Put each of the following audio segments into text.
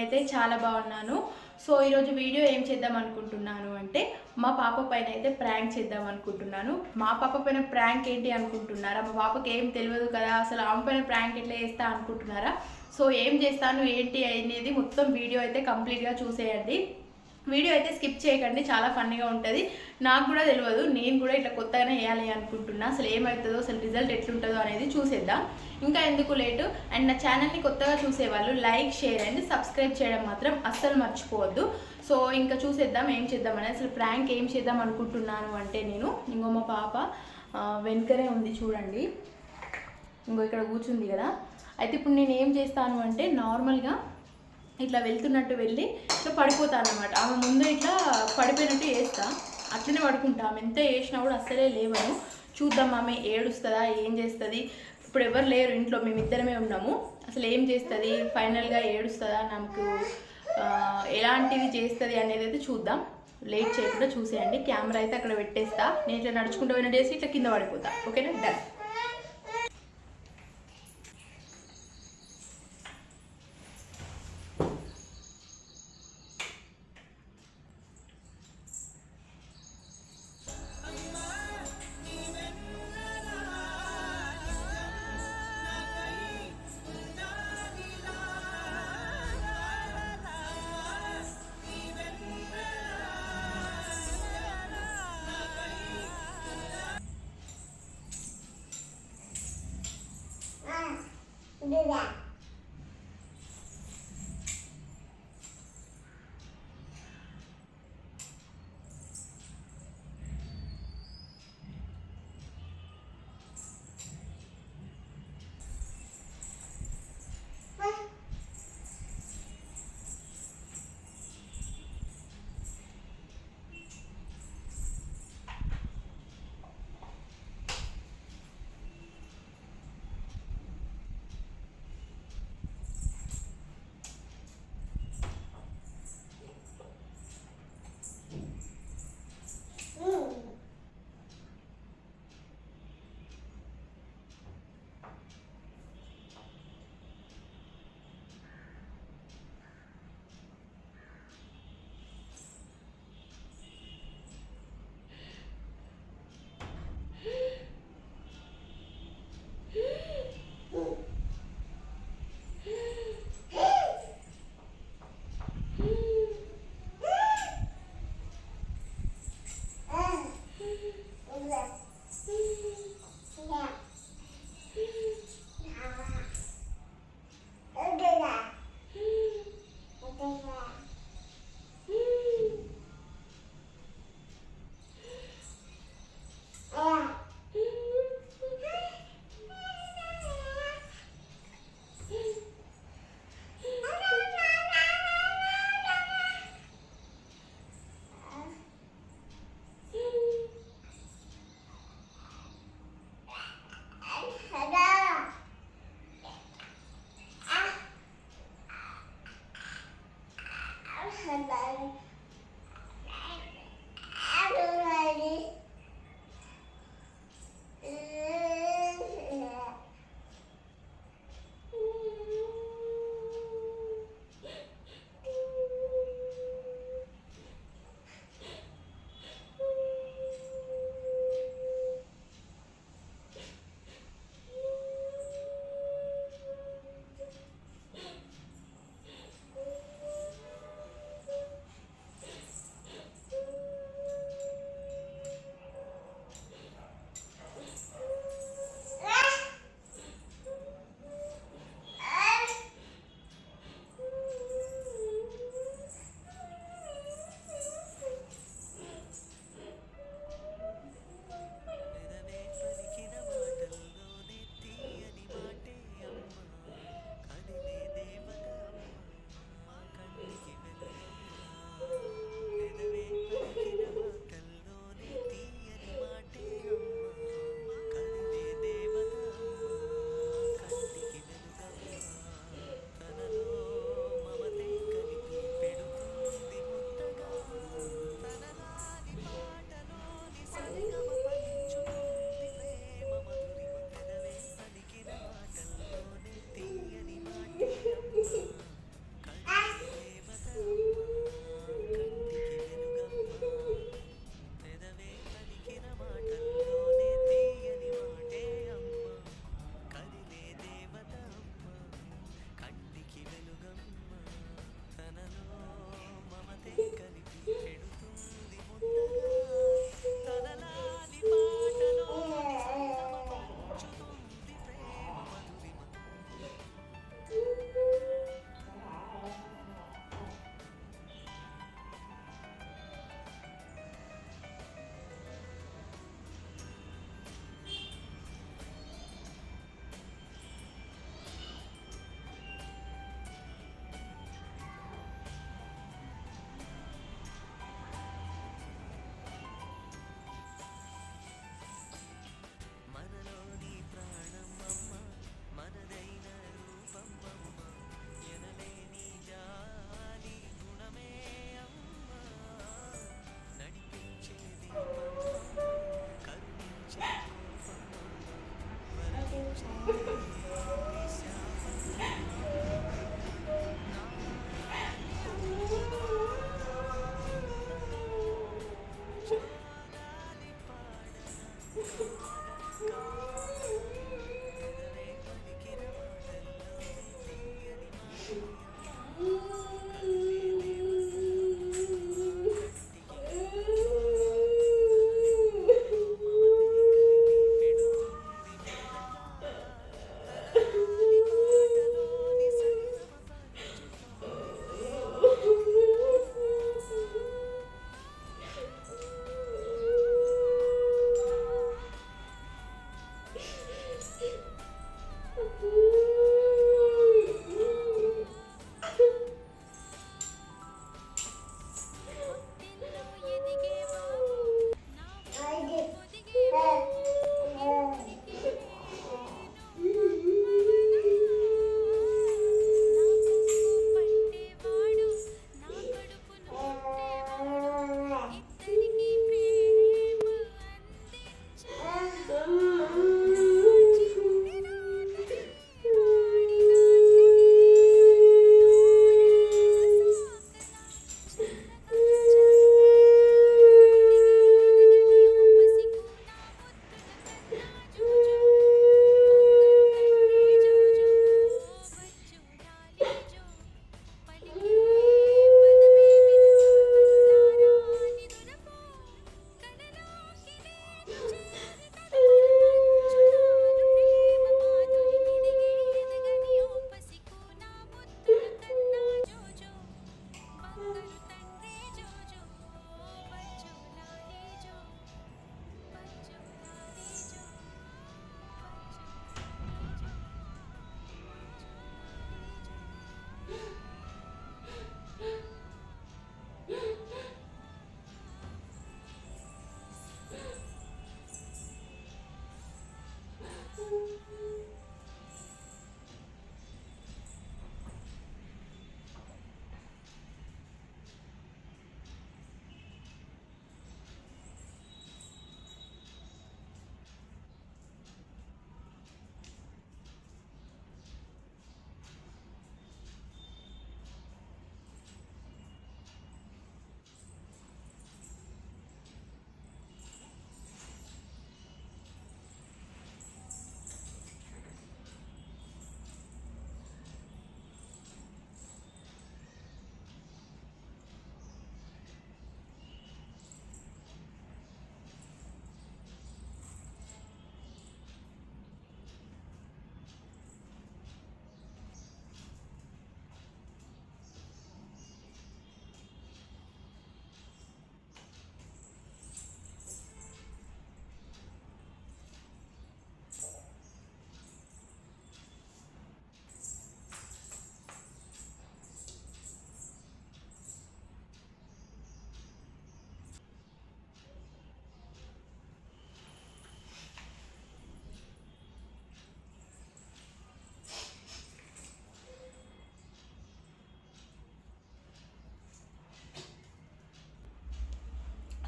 నేనైతే చాలా బాగున్నాను. సో ఈరోజు వీడియో ఏం చేద్దాం అనుకుంటున్నాను అంటే మా పాప పైన అయితే ప్రాంక్ చేద్దాం అనుకుంటున్నాను. మా పాప పైన ప్రాంక్ ఏంటి అనుకుంటున్నారా? మా పాపకి ఏం తెలియదు కదా అసలు ఆమె పైన ప్రాంక్ ఎట్లా చేస్తా అనుకుంటున్నారా? సో ఏం చేస్తాను ఏంటి అనేది మొత్తం వీడియో అయితే కంప్లీట్గా చూసేయండి. వీడియో అయితే స్కిప్ చేయకండి చాలా ఫన్నీగా ఉంటుంది. నాకు కూడా తెలియదు నేను కూడా ఇట్లా కొత్తగానే వేయాలి అనుకుంటున్నా. అసలు ఏమవుతుందో అసలు రిజల్ట్ ఎట్లుంటుందో అనేది చూసేద్దాం. ఇంకా ఎందుకు లేటు? అండ్ నా ఛానల్ని కొత్తగా చూసేవాళ్ళు లైక్ షేర్ అండ్ సబ్స్క్రైబ్ చేయడం మాత్రం అస్సలు మర్చిపోవద్దు. సో ఇంకా చూసేద్దాం ఏం చేద్దాం అనేది. అసలు ప్రాంక్ ఏం చేద్దాం అనుకుంటున్నాను అంటే నేను ఇంకో మా పాప వెనుకనే ఉంది చూడండి. ఇంకో ఇక్కడ కూర్చుంది కదా. అయితే ఇప్పుడు నేను ఏం చేస్తాను అంటే నార్మల్గా ఇట్లా వెళ్తున్నట్టు వెళ్ళి ఇట్లా పడిపోతాను అనమాట ఆమె ముందు ఇట్లా పడిపోయినట్టు వేస్తా అట్లనే పడుకుంటా. ఆమె ఎంత వేసినా కూడా అస్సలే లేవను. చూద్దాం ఆమె ఏడుస్తుందా ఏం చేస్తుంది? ఇప్పుడు ఎవరు లేరు ఇంట్లో మేమిద్దరమే ఉన్నాము. అసలు ఏం చేస్తుంది? ఫైనల్గా ఏడుస్తుందా? నాకు ఎలాంటిది ఎలాంటివి చేస్తుంది అనేది అయితే చూద్దాం. లేట్ చేయకుండా చూసేయండి. కెమెరా అయితే అక్కడ పెట్టేస్తా. నేను ఇట్లా నడుచుకుంటూ పోయినట్టు చేసి ఇట్లా కింద పడిపోతా. ఓకేనా? డన్. Güzel.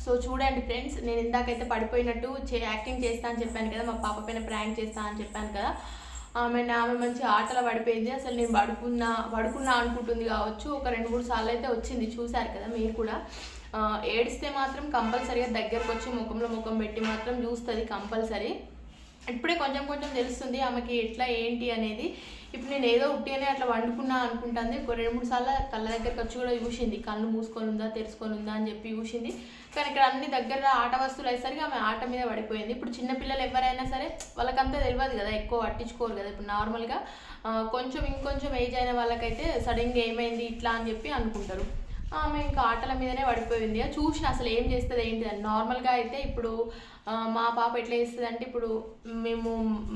సో చూడండి ఫ్రెండ్స్ నేను ఇందాకైతే పడిపోయినట్టు చే యాక్టింగ్ చేస్తా అని చెప్పాను కదా మా పాప పైన ప్రాంక్ చేస్తా అని చెప్పాను కదా ఆమె ఆమె మంచి ఆటలో పడిపోయింది. అసలు నేను పడుకున్నా పడుకున్నా అనుకుంటుంది కావచ్చు. ఒక రెండు మూడు సార్లు అయితే వచ్చింది చూశారు కదా మీరు కూడా. ఏడిస్తే మాత్రం కంపల్సరీగా దగ్గరకు వచ్చి ముఖంలో ముఖం పెట్టి మాత్రం చూస్తుంది కంపల్సరీ. ఇప్పుడే కొంచెం కొంచెం తెలుస్తుంది ఆమెకి ఎట్లా ఏంటి అనేది. ఇప్పుడు నేను ఏదో ఉట్టిగానే అట్లా వండుకున్నా అనుకుంటుంది. ఒక రెండు మూడు సార్లు కళ్ళ దగ్గరకు వచ్చి కూడా చూసింది. కళ్ళు మూసుకొని ఉందా తెరుచుకొని ఉందా అని చెప్పి చూసింది. కానీ ఇక్కడ అన్ని దగ్గర ఆట వస్తువులు అయ్యేసరికి ఆమె ఆట మీద పడిపోయింది. ఇప్పుడు చిన్నపిల్లలు ఎవరైనా సరే వాళ్ళకంతా తెలియదు కదా ఎక్కువ పట్టించుకోరు కదా. ఇప్పుడు నార్మల్గా కొంచెం ఇంకొంచెం ఏజ్ అయిన వాళ్ళకైతే సడన్గా ఏమైంది ఇట్లా అని చెప్పి అనుకుంటారు. ఆమె ఇంకా ఆటల మీదనే పడిపోయింది. చూసిన అసలు ఏం చేస్తుంది ఏంటి అని. నార్మల్గా అయితే ఇప్పుడు మా పాప ఎట్లా చేస్తుంది అంటే ఇప్పుడు మేము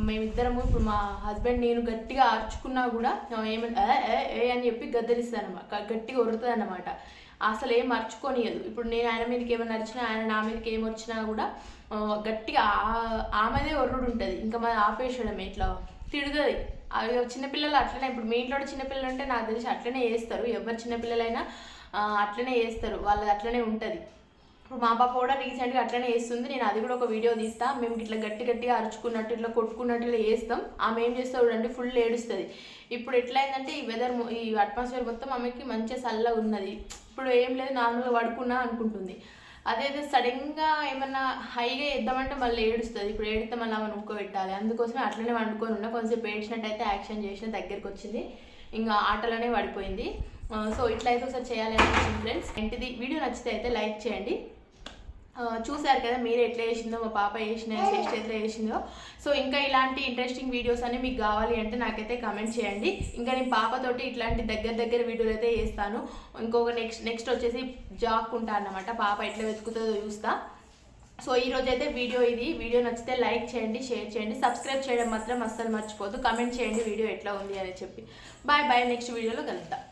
మేమిద్దరము ఇప్పుడు మా హస్బెండ్ నేను గట్టిగా అరుచుకున్నా కూడా ఏమంటే ఏ ఏ అని చెప్పి గద్దరిస్తాను అనమాట గట్టిగా ఉరుతుంది అన్నమాట అసలు ఏం మర్చుకోనియదు ఇప్పుడు నేను ఆయన మీదకి ఏమైనా నచ్చినా ఆయన నా మీదకి ఏం వచ్చినా కూడా గట్టిగా ఆ- ఆమెదే ఒర్రుడు ఉంటుంది ఇంకా మరి ఆపేసడం ఇట్లా తిడుతుంది. అవి చిన్నపిల్లలు అట్లనే ఇప్పుడు మీ ఇంట్లో కూడా చిన్నపిల్లలు ఉంటే నాకు తెలిసి అట్లనే చేస్తారు. ఎవరు చిన్నపిల్లలైనా అట్లనే చేస్తారు. వాళ్ళది అట్లనే ఉంటుంది. మా పాప కూడా రీసెంట్గా అట్లనే వేస్తుంది నేను అది కూడా ఒక వీడియో తీస్తా. మేము ఇట్లా గట్టి గట్టిగా అరుచుకున్నట్టు ఇట్లా కొట్టుకున్నట్టు ఇట్లా వేస్తాం ఆమె ఏం చేస్తా చూడండి ఫుల్ ఏడుస్తుంది. ఇప్పుడు ఎట్లయిందంటే ఈ వెదర్ ఈ అట్మాస్ఫియర్ మొత్తం ఆమెకి మంచిగా చల్లగా ఉన్నది. ఇప్పుడు ఏం లేదు నార్మల్గా పడుకున్నా అనుకుంటుంది. అదేదో సడన్గా ఏమన్నా హైగా వేద్దామంటే మళ్ళీ ఏడుస్తుంది. ఇప్పుడు ఏడితే మళ్ళీ ఆమె నూకోబెట్టాలి. అందుకోసమే అట్లనే వండుకొని ఉన్నా. కొంచెం ఏడ్చినట్టయితే యాక్షన్ చేసిన దగ్గరికి వచ్చింది ఇంకా ఆటలోనే పడిపోయింది. సో ఇట్లా అయితే ఒకసారి చేయాలి అనిపించింది ఫ్రెండ్స్. ఏంటిది? వీడియో నచ్చితే అయితే లైక్ చేయండి. చూశారు కదా మీరు ఎట్లా చేసిందో మా పాప చేసిన టేస్ట్ ఎట్లా చేసిందో. సో ఇంకా ఇలాంటి ఇంట్రెస్టింగ్ వీడియోస్ అన్ని మీకు కావాలి అంటే నాకైతే కమెంట్ చేయండి. ఇంకా నేను పాపతోటి ఇట్లాంటి దగ్గర దగ్గర వీడియోలు అయితే చేస్తాను. ఇంకొక నెక్స్ట్ నెక్స్ట్ వచ్చేసి జాక్కుంటా అన్నమాట. పాప ఎట్లా వెతుకుతుందో చూస్తా. సో ఈ రోజు అయితే వీడియో ఇది. వీడియో నచ్చితే లైక్ చేయండి షేర్ చేయండి. సబ్స్క్రైబ్ చేయడం మాత్రం అస్సలు మర్చిపోదు కమెంట్ చేయండి వీడియో ఎట్లా ఉంది? అని చెప్పి. బాయ్ బాయ్ నెక్స్ట్ వీడియోలో కలుద్దాం.